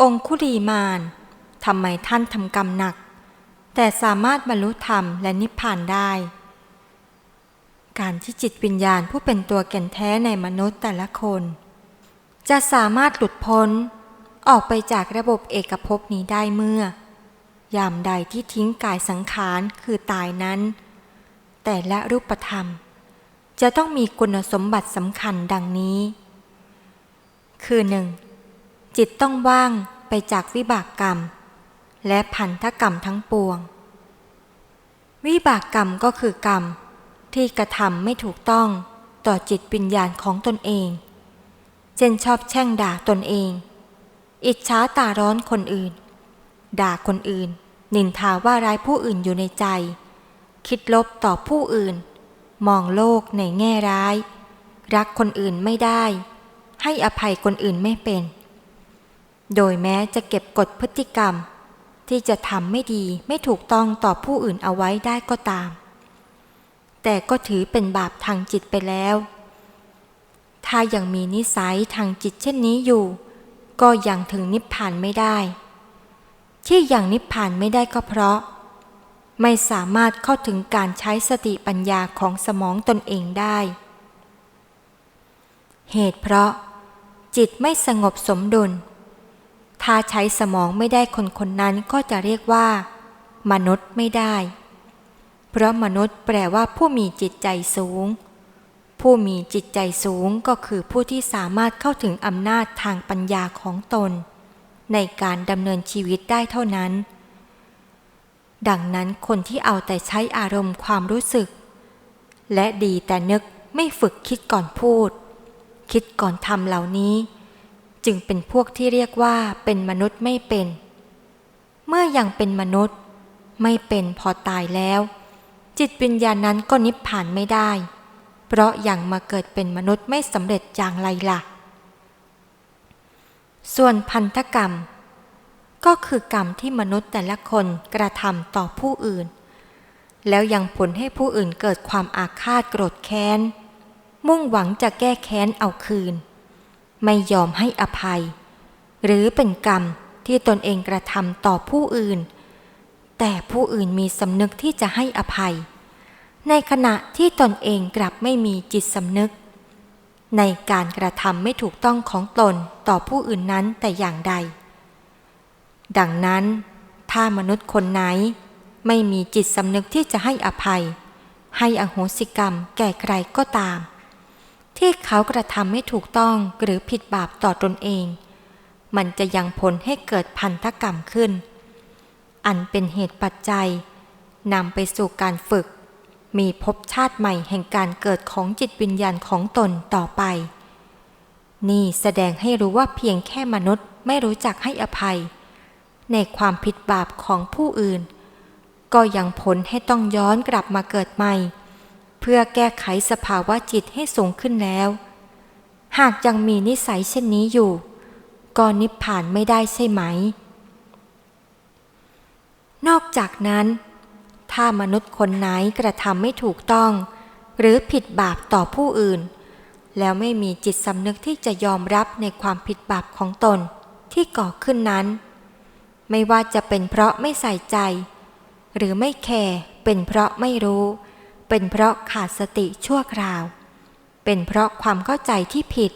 องคุลีมานทำไมท่านทำกรรมหนัก แต่สามารถบรรลุธรรมและนิพพานได้ การที่จิตวิญญาณผู้เป็นตัวแก่นแท้ในมนุษย์แต่ละคน จะสามารถหลุดพ้น ออกไปจากระบบเอกภพนี้ได้เมื่อ ยามใดที่ทิ้งกายสังขารคือตายนั้น แต่ละรูปธรรม จะต้องมีคุณสมบัติสำคัญดังนี้ คือหนึ่ง จิตต้องว่างไปจากวิบากกรรม และพันธกรรมทั้งปวง วิบากกรรมก็คือกรรม ที่กระทำไม่ถูกต้องต่อจิตวิญญาณของตนเอง เช่นชอบแช่งด่าตนเอง อิจฉาตาร้อนคนอื่น ด่าคนอื่น นินทาว่าร้ายผู้อื่นอยู่ในใจ คิดลบต่อผู้อื่น มองโลกในแง่ร้าย รักคนอื่นไม่ได้ ให้อภัยคนอื่นไม่เป็น โดยแม้จะเก็บกฎพฤติกรรม ที่จะทำไม่ดีไม่ถูกต้องต่อผู้อื่นเอาไว้ได้ก็ตาม แต่ก็ถือเป็นบาปทางจิตไปแล้ว ถ้ายังมีนิสัยทางจิตเช่นนี้อยู่ ก็ยังถึงนิพพานไม่ได้ ที่ยังนิพพานไม่ได้ก็เพราะ ไม่สามารถเข้าถึงการใช้สติปัญญาของสมองตนเองได้ เหตุเพราะ จิตไม่สงบสมดุล ถ้าใช้สมองไม่ได้คนคนนั้นก็จะเรียกว่า มนุษย์ไม่ได้ เพราะมนุษย์แปลว่าผู้มีจิตใจสูง ผู้มีจิตใจสูงก็คือผู้ที่สามารถเข้าถึงอำนาจทางปัญญาของตน ในการดำเนินชีวิตได้เท่านั้น ดังนั้นคนที่เอาแต่ใช้อารมณ์ความรู้สึก และดีแต่นึกไม่ฝึกคิดก่อนพูด คิดก่อนทำเหล่านี้ จึงเป็นพวกที่เรียกว่าเป็นมนุษย์ไม่เป็น เมื่อยังเป็นมนุษย์ ไม่เป็นพอตายแล้ว จิตวิญญาณนั้นก็นิพพานไม่ได้ เพราะยังมาเกิดเป็นมนุษย์ไม่สำเร็จอย่างไรล่ะ ส่วนพันธกรรม ก็คือกรรมที่มนุษย์แต่ละคนกระทำต่อผู้อื่น แล้วยังผลให้ผู้อื่นเกิดความอาฆาตโกรธแค้น มุ่งหวังจะแก้แค้นเอาคืน ไม่ยอมให้อภัย หรือเป็นกรรมที่ตนเองกระทำต่อผู้อื่น แต่ผู้อื่นมีสำนึกที่จะให้อภัย ในขณะที่ตนเองกลับไม่มีจิตสำนึก ในการกระทำไม่ถูกต้องของตนต่อผู้อื่นนั้นแต่อย่างใด ดังนั้น ถ้ามนุษย์คนไหน ไม่มีจิตสำนึกที่จะให้อภัย ให้อโหสิกรรมแก่ใครก็ตาม ที่เขากระทำไม่ถูกต้องหรือผิดบาปต่อตนเอง มันจะยังผลให้เกิดพันธกรรมขึ้น อันเป็นเหตุปัจจัยนำไปสู่การฝึก มีภพชาติใหม่แห่งการเกิดของจิตวิญญาณของตนต่อไป นี่แสดงให้รู้ว่าเพียงแค่มนุษย์ไม่รู้จักให้อภัย ในความผิดบาปของผู้อื่น ก็ยังผลให้ต้องย้อนกลับมาเกิดใหม่ เพื่อแก้ไขสภาวะจิตให้สูงขึ้นแล้ว หากยังมีนิสัยเช่นนี้อยู่ก็นิพพานไม่ได้ใช่ไหม นอกจากนั้น ถ้ามนุษย์คนไหนกระทำไม่ถูกต้อง หรือผิดบาปต่อผู้อื่น แล้วไม่มีจิตสำนึกที่จะยอมรับในความผิดบาปของตนที่ก่อขึ้นนั้น ไม่ว่าจะเป็นเพราะไม่ใส่ใจ หรือไม่แคร์เป็นเพราะไม่รู้ เป็นเพราะขาดสติชั่วคราว เป็นเพราะความเข้าใจที่ผิด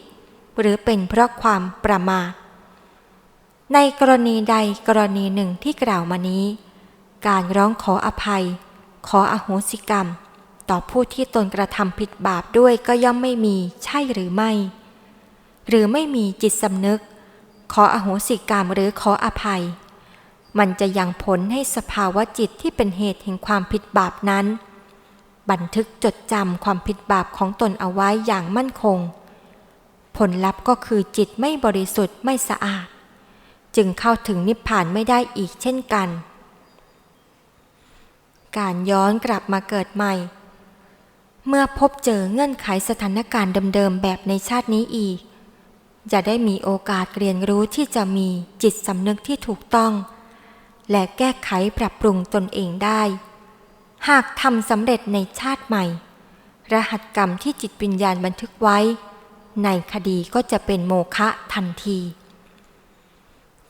หรือเป็นเพราะความประมาท ในกรณีใดกรณีหนึ่งที่กล่าวมานี้ การร้องขออภัย ขออโหสิกรรม ต่อผู้ที่ตนกระทำผิดบาปด้วยก็ย่อมไม่มีใช่หรือไม่ หรือไม่มีจิตสำนึก ขออโหสิกรรมหรือขออภัย มันจะยังผลให้สภาวะจิตที่เป็นเหตุแห่งความผิดบาปนั้น บันทึกจดจำความผิดบาปของตนเอาไว้อย่างมั่นคง ผลลัพธ์ก็คือจิตไม่บริสุทธิ์ไม่สะอาด จึงเข้าถึงนิพพานไม่ได้อีกเช่นกัน การย้อนกลับมาเกิดใหม่ เมื่อพบเจอเงื่อนไขสถานการณ์เดิมๆแบบในชาตินี้อีก จะได้มีโอกาสเรียนรู้ที่จะมีจิตสำนึกที่ถูกต้อง และแก้ไขปรับปรุงตนเองได้ หากทำสำเร็จในชาติใหม่ รหัสกรรมที่จิตวิญญาณบันทึกไว้ ในคดีก็จะเป็นโมฆะทันที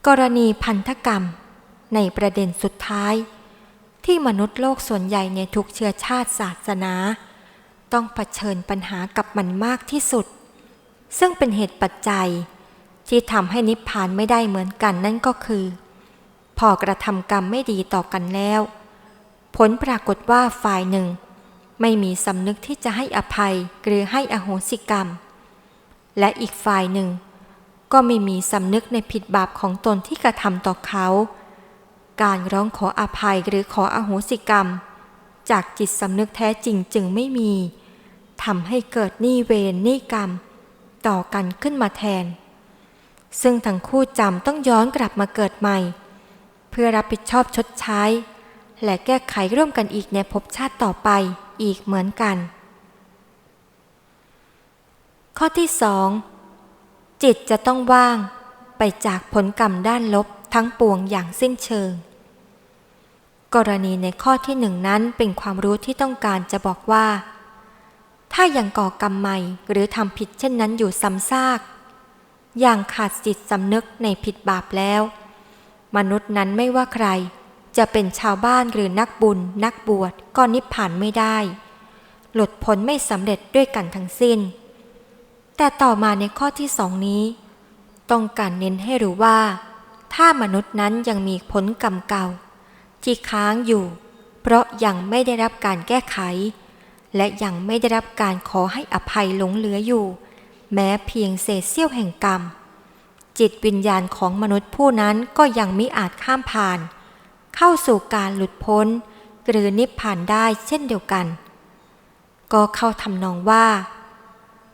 กรณีพันธกรรม ในประเด็นสุดท้าย ที่มนุษย์โลกส่วนใหญ่ในทุกเชื้อชาติศาสนา ต้องเผชิญปัญหากับมันมากที่สุด ซึ่งเป็นเหตุปัจจัย ที่ทำให้นิพพานไม่ได้เหมือนกันนั่นก็คือ พอกระทำกรรมไม่ดีต่อกันแล้ว ผลปรากฏว่าฝ่ายหนึ่ง ไม่มีสำนึกที่จะให้อภัยหรือให้อโหสิกรรม และอีกฝ่ายหนึ่ง ก็ไม่มีสำนึกในผิดบาปของตนที่กระทำต่อเขา การร้องขออภัยหรือขออโหสิกรรม จากจิตสำนึกแท้จริงจึงไม่มีทำให้เกิดหนี้เวรหนี้กรรม ต่อกันขึ้นมาแทน ซึ่งทั้งคู่จำต้องย้อนกลับมาเกิดใหม่ เพื่อรับผิดชอบชดใช้ และแก้ไขร่วมกันอีกในภพชาติต่อไปอีกเหมือนกัน ข้อที่สองจิตจะต้องว่างไปจากผลกรรมด้านลบทั้งปวงอย่างสิ้นเชิง กรณีในข้อที่หนึ่งนั้นเป็นความรู้ที่ต้องการจะบอกว่า ถ้ายังก่อกรรมใหม่หรือทำผิดเช่นนั้นอยู่ซ้ำซาก อย่างขาดจิตสำนึกในผิดบาปแล้ว มนุษย์นั้นไม่ว่าใคร จะเป็นชาวบ้านหรือนักบุญ นักบวชก็นิพพานไม่ได้ หลุดพ้นไม่สำเร็จด้วยกันทั้งสิ้น แต่ต่อมาในข้อที่สองนี้ ต้องการเน้นให้รู้ว่า ถ้ามนุษย์นั้นยังมีผลกรรมเก่า ที่ค้างอยู่ เพราะยังไม่ได้รับการแก้ไข และยังไม่ได้รับการขอให้อภัยหลงเหลืออยู่ แม้เพียงเศษเสี้ยวแห่งกรรมจิตวิญญาณของมนุษย์ผู้นั้นก็ยังมิอาจข้ามผ่าน เข้าสู่การหลุดพ้น หรือนิพพานได้เช่นเดียวกัน ก็เข้าทำนองว่า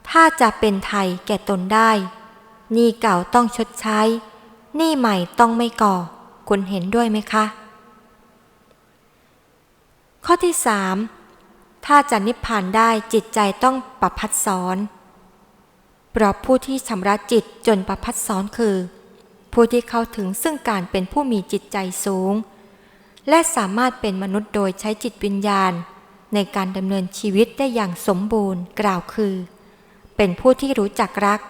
ถ้าจะเป็นไทยแก่ตนได้นี้เก่าต้องชดใช้ นี้ใหม่ต้องไม่ก่อ คุณเห็นด้วยไหมคะ ข้อที่สามถ้าจะนิพพานได้จิตใจต้องประพัดสอนเพราะผู้ที่ชำระจิตจนประพัดสอนคือ ผู้ที่เข้าถึงซึ่งการเป็นผู้มีจิตใจสูง และสามารถเป็นมนุษย์โดยใช้จิตวิญญาณ ในการดำเนินชีวิตได้อย่างสมบูรณ์กล่าวคือ เป็นผู้ที่รู้จักรัก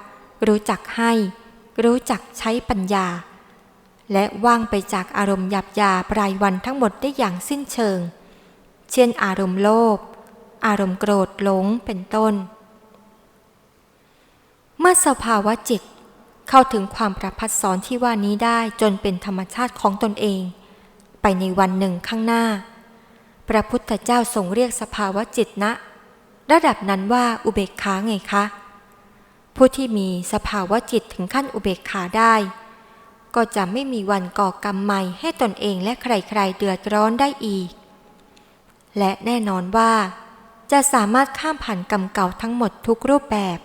รู้จักให้ รู้จักใช้ปัญญา และว่างไปจากอารมณ์หยาบยาปลายวันทั้งหมดได้อย่างสิ้นเชิง เช่นอารมณ์โลภอารมณ์โกรธหลงเป็นต้น เมื่อสภาวะจิตเข้าถึงความประพัดสอนที่ว่านี้ได้จนเป็นธรรมชาติของตนเอง ไปในวันหนึ่งข้างหน้า พระพุทธเจ้าทรงเรียกสภาวะจิตนะ ระดับนั้นว่าอุเบกขาไงคะ ผู้ที่มีสภาวะจิตถึงขั้นอุเบกขาได้ ก็จะไม่มีวันก่อกรรมใหม่ให้ตนเองและใครๆเดือดร้อนได้อีก และแน่นอนว่า จะสามารถข้ามผ่านกรรมเก่าทั้งหมดทุกรูปแบบ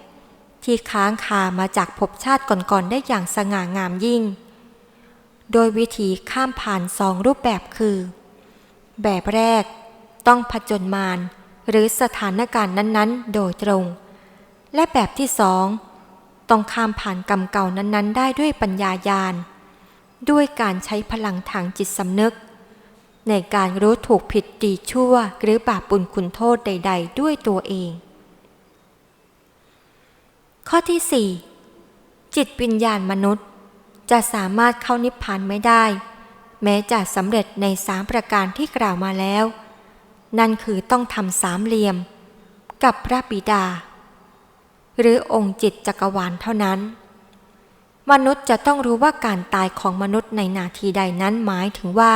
ที่ค้างคามาจากภพชาติก่อนๆได้อย่างสง่างามยิ่ง โดยวิธีข้ามผ่านสองรูปแบบคือ แบบแรกต้องผจญมารหรือสถานการณ์นั้นๆ โดยตรง และแบบที่สองต้องข้ามผ่านกรรมเก่านั้นๆ ได้ด้วยปัญญายาณ ด้วยการใช้พลังทางจิตสำนึก ในการรู้ถูกผิดดีชั่วหรือบาปบุญคุณโทษใด ๆ ด้วยตัวเอง ข้อที่ 4 จิตวิญญาณมนุษย์ จะสามารถเข้านิพพานไม่ได้ แม้จะสำเร็จในสามประการที่กล่าวมาแล้ว นั่นคือต้องทำสามเหลี่ยม กับพระบิดา หรือองค์จิตจักรวาลเท่านั้น มนุษย์จะต้องรู้ว่าการตายของมนุษย์ในนาทีใดนั้นหมายถึงว่า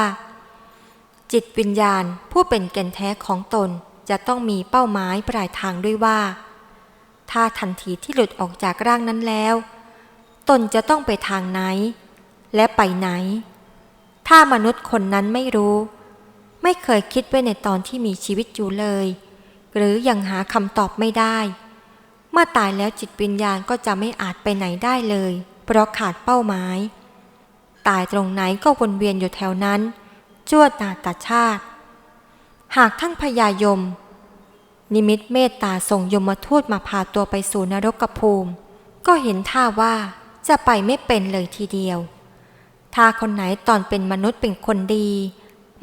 จิตวิญญาณผู้เป็นแก่นแท้ของตนจะต้องมีเป้าหมายปลายทางด้วยว่า ถ้าทันทีที่หลุดออกจากร่างนั้นแล้ว ตนจะต้องไปทางไหน และไปไหน ถ้ามนุษย์คนนั้นไม่รู้ ไม่เคยคิดไว้ในตอนที่มีชีวิตอยู่เลย หรือยังหาคำตอบไม่ได้ เมื่อตายแล้วจิตวิญญาณก็จะไม่อาจไปไหนได้เลย เพราะขาดเป้าหมาย ตายตรงไหนก็วนเวียนอยู่แถวนั้น จวดนาตาชาติ หากท่านพญายม นิมิตเมตตาส่งยมทูตมาพาตัวไปสู่นรกภูมิ ก็เห็นท่าว่า จะไปไม่เป็นเลยทีเดียว ถ้าคนไหนตอนเป็นมนุษย์เป็นคนดี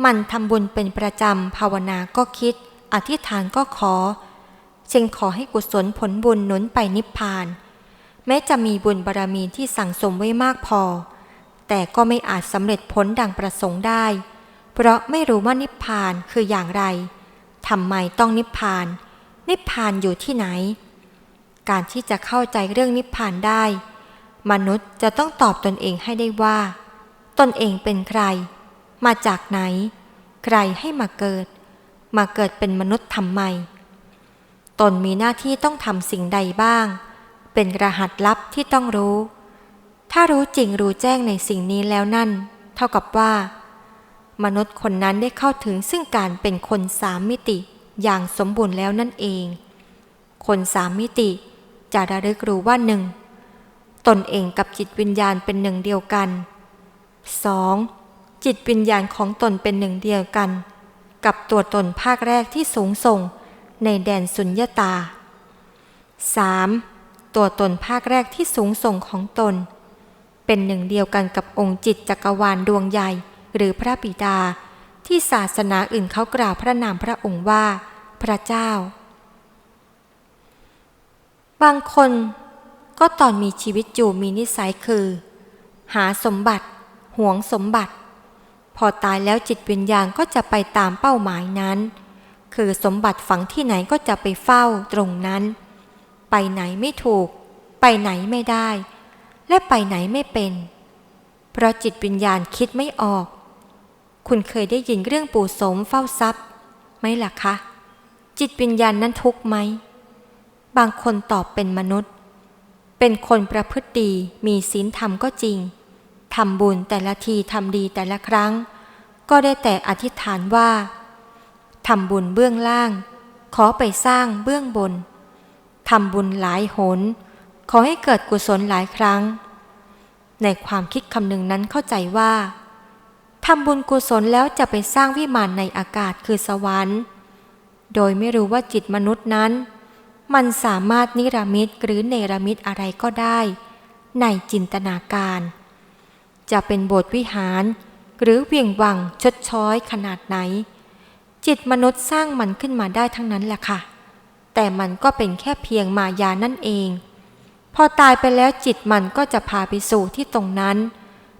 มันทำบุญเป็นประจำภาวนาก็คิด อธิษฐานก็ขอเช่นขอให้กุศลผลบุญหนุนไปนิพพาน แม้จะมีบุญบารรมีที่สั่งสมไว้มากพอ แต่ก็ไม่อาจสำเร็จผลดังประสงค์ได้ เพราะไม่รู้ว่านิพพานคืออย่างไรทำไมต้องนิพพาน นิพพานอยู่ที่ไหน การที่จะเข้าใจเรื่องนิพพานได้ มนุษย์จะต้องตอบตนเองให้ได้ว่า ตนเองเป็นใคร มาจากไหน ใครให้มาเกิด มาเกิดเป็นมนุษย์ทำไม ตนมีหน้าที่ต้องทำสิ่งใดบ้าง เป็นรหัสลับที่ต้องรู้ ถ้ารู้จริงรู้แจ้งในสิ่งนี้แล้วนั่น เท่ากับว่า มนุษย์คนนั้นได้เข้าถึงซึ่งการเป็นคนสามมิติอย่างสมบูรณ์แล้วนั่นเอง คนสามมิติจะระลึกรู้ว่าหนึ่ง ตนเองกับจิตวิญญาณเป็นหนึ่งเดียวกัน 2. จิตวิญญาณของตนเป็นหนึ่งเดียวกัน กับตัวตนภาคแรกที่สูงส่ง ในแดนสุญญตา 3. ตัวตนภาคแรกที่สูงส่งของตน เป็นหนึ่งเดียวกันกับองค์จิตจักรวาลดวงใหญ่หรือพระบิดา ที่ศาสนาอื่นเขากล่าวพระนามพระองค์ว่า พระเจ้า บางคน ก็ตอนมีชีวิตอยู่มีนิสัยคือ หาสมบัติ หวงสมบัติ พอตายแล้วจิตวิญญาณก็จะไปตามเป้าหมายนั้น คือสมบัติฝังที่ไหนก็จะไปเฝ้าตรงนั้น ไปไหนไม่ถูก ไปไหนไม่ได้ และไปไหนไม่เป็น เพราะจิตวิญญาณคิดไม่ออก คุณเคยได้ยินเรื่องปู่สมเฝ้าทรัพย์ไหมล่ะคะจิตวิญญาณนั้นทุกไหม บางคนตอบเป็นมนุษย์ เป็นคนประพฤติดีมีศีลธรรมก็จริงทำบุญแต่ละทีทำดีแต่ละครั้ง ก็ได้แต่อธิษฐานว่าทำบุญเบื้องล่าง ขอไปสร้างเบื้องบนทำบุญหลายหน ขอให้เกิดกุศลหลายครั้ง ในความคิดคำหนึ่งนั้นเข้าใจว่าทำบุญกุศลแล้วจะไปสร้างวิมานในอากาศคือสวรรค์ โดยไม่รู้ว่าจิตมนุษย์นั้น มันสามารถนิรามิตหรือเนรมิตอะไรก็ได้ ในจินตนาการ จะเป็นโบสถ์วิหาร หรือเวียงวังชดช้อยขนาดไหน จิตมนุษย์สร้างมันขึ้นมาได้ทั้งนั้นแหละค่ะ แต่มันก็เป็นแค่เพียงมายานั่นเอง พอตายไปแล้วจิตมันก็จะพาไปสู่ที่ตรงนั้น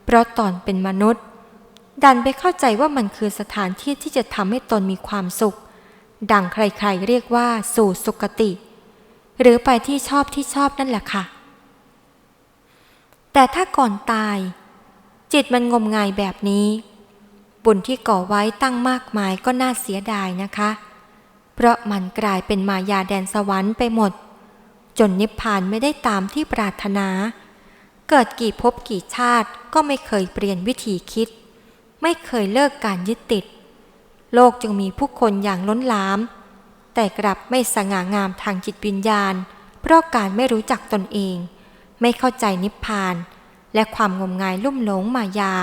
เพราะตอนเป็นมนุษย์ ดันไปเข้าใจว่ามันคือสถานที่ที่จะทำให้ตนมีความสุข ดังใครๆเรียกว่าสู่สุคติ หรือไปที่ชอบที่ชอบนั่นแหละค่ะ แต่ถ้าก่อนตาย จิตมันงมงายแบบนี้ บุญที่ก่อไว้ตั้งมากมายก็น่าเสียดายนะคะ เพราะมันกลายเป็นมายาแดนสวรรค์ไปหมด จนนิพพานไม่ได้ตามที่ปรารถนา เกิดกี่ภพกี่ชาติก็ไม่เคยเปลี่ยนวิธีคิด ไม่เคยเลิกการยึดติด โลกจึงมีผู้คนอย่างล้นหลาม แต่กลับไม่สง่างามทางจิตวิญญาณ เพราะการไม่รู้จักตนเอง ไม่เข้าใจนิพพาน และความงมงายลุ่มหลงมายา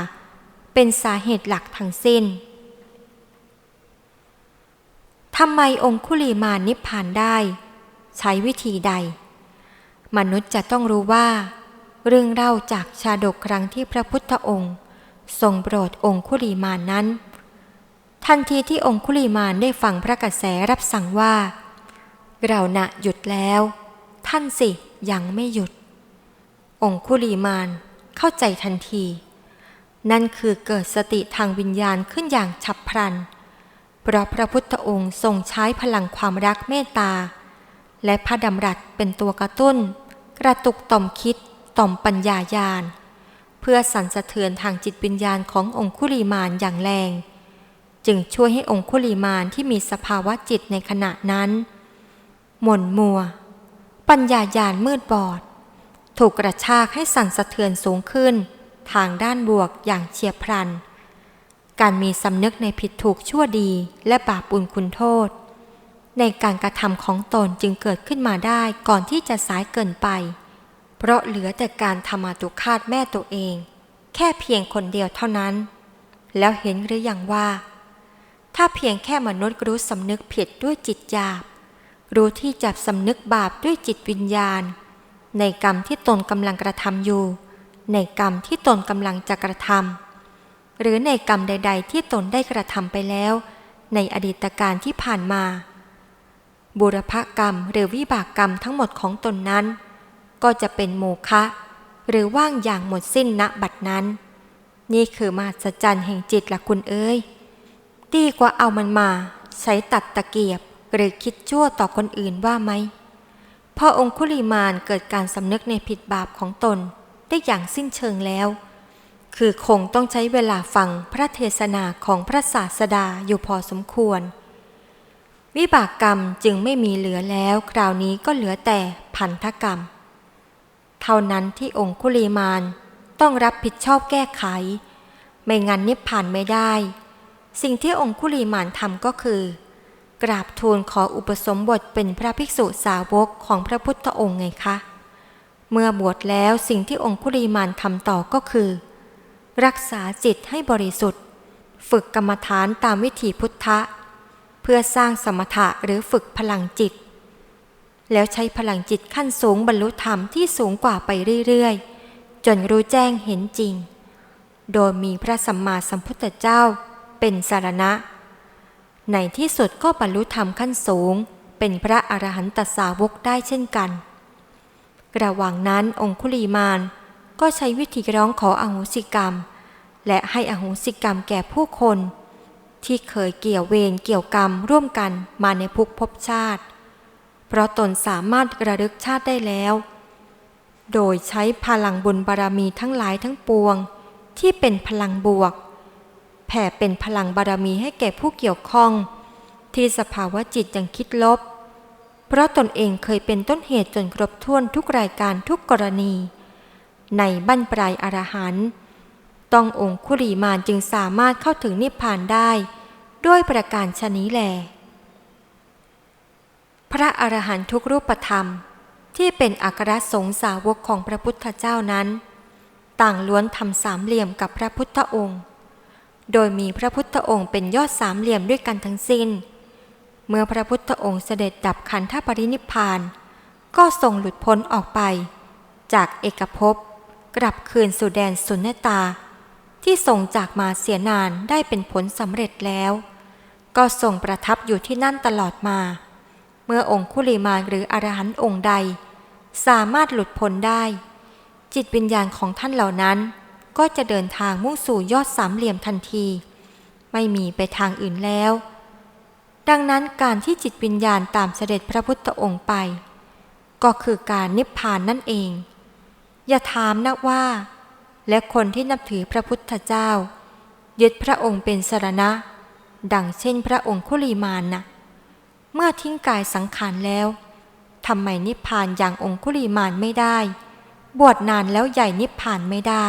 เป็นสาเหตุหลักทั้งสิ้นทำไมองคุลีมานิพพานได้ ใช้วิธีใด มนุษย์จะต้องรู้ว่า เรื่องเล่าจากชาดกครั้งที่พระพุทธองค์ ทรงโปรดองคุลีมานนั้น ทันทีที่องคุลีมานได้ฟังพระกระแสรับสั่งว่า เราณะหยุดแล้ว ท่านสิยังไม่หยุด องคุลีมานเข้าใจทันที นั่นคือเกิดสติทางวิญญาณขึ้นอย่างฉับพลัน เพราะพระพุทธองค์ทรงใช้พลังความรักเมตตา และพระดำรัสเป็นตัวกระตุ้น กระตุกต่อมคิดต่อมปัญญายาณเพื่อสั่นสะเทือนทางจิตวิญญาณขององคุลีมานอย่างแรง จึงช่วยให้องคุลีมานที่มีสภาวะจิตในขณะนั้น หม่นมัว ปัญญายาณมืดบอด ถูกกระชากให้สั่นสะเทือนสูงขึ้น ทางด้านบวกอย่างเฉียบพลัน การมีสำนึกในผิดถูกชั่วดีและบาปบุญคุณโทษ ในการกระทำของตนจึงเกิดขึ้นมาได้ก่อนที่จะสายเกินไป เพราะเหลือแต่การทำมาตุคาดแม่ตัวเอง แค่เพียงคนเดียวเท่านั้น แล้วเห็นหรือยังว่า ถ้าเพียงแค่มนุษย์รู้สำนึกผิดด้วยจิตหยาบ รู้ที่จับสำนึกบาปด้วยจิตวิญญาณ ในกรรมที่ตนกำลังกระทำอยู่ ในกรรมที่ตนกำลังจะกระทำหรือในกรรมใด ๆ ที่ตนได้กระทำไปแล้ว ในอดีตการที่ผ่านมา บุรพกรรมหรือวิบากกรรมทั้งหมดของตนนั้น ก็จะเป็นโมฆะหรือว่างอย่างหมดสิ้นณบัดนั้น นี่คือมหัศจรรย์แห่งจิตละคุณเอ้ย ดีกว่าเอามันมา ใช้ตัดตะเกียบหรือคิดชั่วต่อคนอื่นว่าไหมพอองคุลิมานเกิดการสำนึกในผิดบาปของตนได้อย่างสิ้นเชิงแล้ว คือคงต้องใช้เวลาฟังพระเทศนาของพระศาสดาอยู่พอสมควร วิบากกรรมจึงไม่มีเหลือแล้ว คราวนี้ก็เหลือแต่พันธกรรม เท่านั้นที่องคุลีมานต้องรับผิดชอบแก้ไข ไม่งั้นนิพพานไม่ได้ สิ่งที่องคุลีมานทำก็คือ กราบทูลขออุปสมบทเป็นพระภิกษุสาวกของพระพุทธองค์ไงคะ เมื่อบวชแล้วสิ่งที่องคุลีมานทำต่อก็คือ รักษาจิตให้บริสุทธิ์ ฝึกกรรมฐานตามวิถีพุทธะ เพื่อสร้างสมถะหรือฝึกพลังจิต แล้วใช้พลังจิตขั้นสูงบรรลุธรรมที่สูงกว่าไปเรื่อยๆ จนรู้แจ้งเห็นจริง โดยมีพระสัมมาสัมพุทธเจ้า เป็นสารณะ ในที่สุดก็บรรลุธรรมขั้นสูง เป็นพระอรหันตสาวกได้เช่นกัน ระหว่างนั้นองคุลีมานก็ใช้วิธีร้องขออโหสิกรรม และให้อโหสิกรรมแก่ผู้คน ที่เคยเกี่ยวเวรเกี่ยวกรรมร่วมกันมาในภพภพชาติ เพราะตนสามารถระลึกชาติได้แล้ว โดยใช้พลังบุญบารมีทั้งหลายทั้งปวง ที่เป็นพลังบวก แผ่เป็นพลังบารมีให้แก่ผู้เกี่ยวข้อง ที่สภาวะจิตยังคิดลบ เพราะตนเองเคยเป็นต้นเหตุจนครบถ้วนทุกรายการทุกกรณี ในบั้นปลายอรหันต์ต้ององคุลีมานจึงสามารถเข้าถึงนิพพานได้ ด้วยประการชนี้แล พระอรหันตุทุกรูปธรรม ที่เป็นอัครสงฆ์สาวกของพระพุทธเจ้านั้น ต่างล้วนทำสามเหลี่ยมกับพระพุทธองค์ โดยมีพระพุทธองค์เป็นยอดสามเหลี่ยมด้วยกันทั้งสิ้น เมื่อพระพุทธองค์เสด็จดับขันธปรินิพาน ก็ทรงหลุดพ้นออกไป จากเอกภพกลับคืนสู่แดนสุญญตา ที่ทรงจากมาเสียนานได้เป็นผลสำเร็จแล้ว ก็ทรงประทับอยู่ที่นั่นตลอดมา เมื่อองคุลิมานหรืออรหันต์องค์ใด สามารถหลุดพ้นได้ จิตวิญญาณของท่านเหล่านั้น ก็จะเดินทางมุ่งสู่ยอดสามเหลี่ยมทันที ไม่มีไปทางอื่นแล้ว ดังนั้นการที่จิตวิญญาณตามเสด็จพระพุทธองค์ไป ก็คือการนิพพานนั่นเอง อย่าถามนะว่า และคนที่นับถือพระพุทธเจ้า ยึดพระองค์เป็นสรณะ ดังเช่นพระองค์คุลีมานนะเมื่อทิ้งกายสังขารแล้วทำไมนิพพานอย่างองคุลีมานไม่ได้ บวชนานแล้วใหญ่นิพพานไม่ได้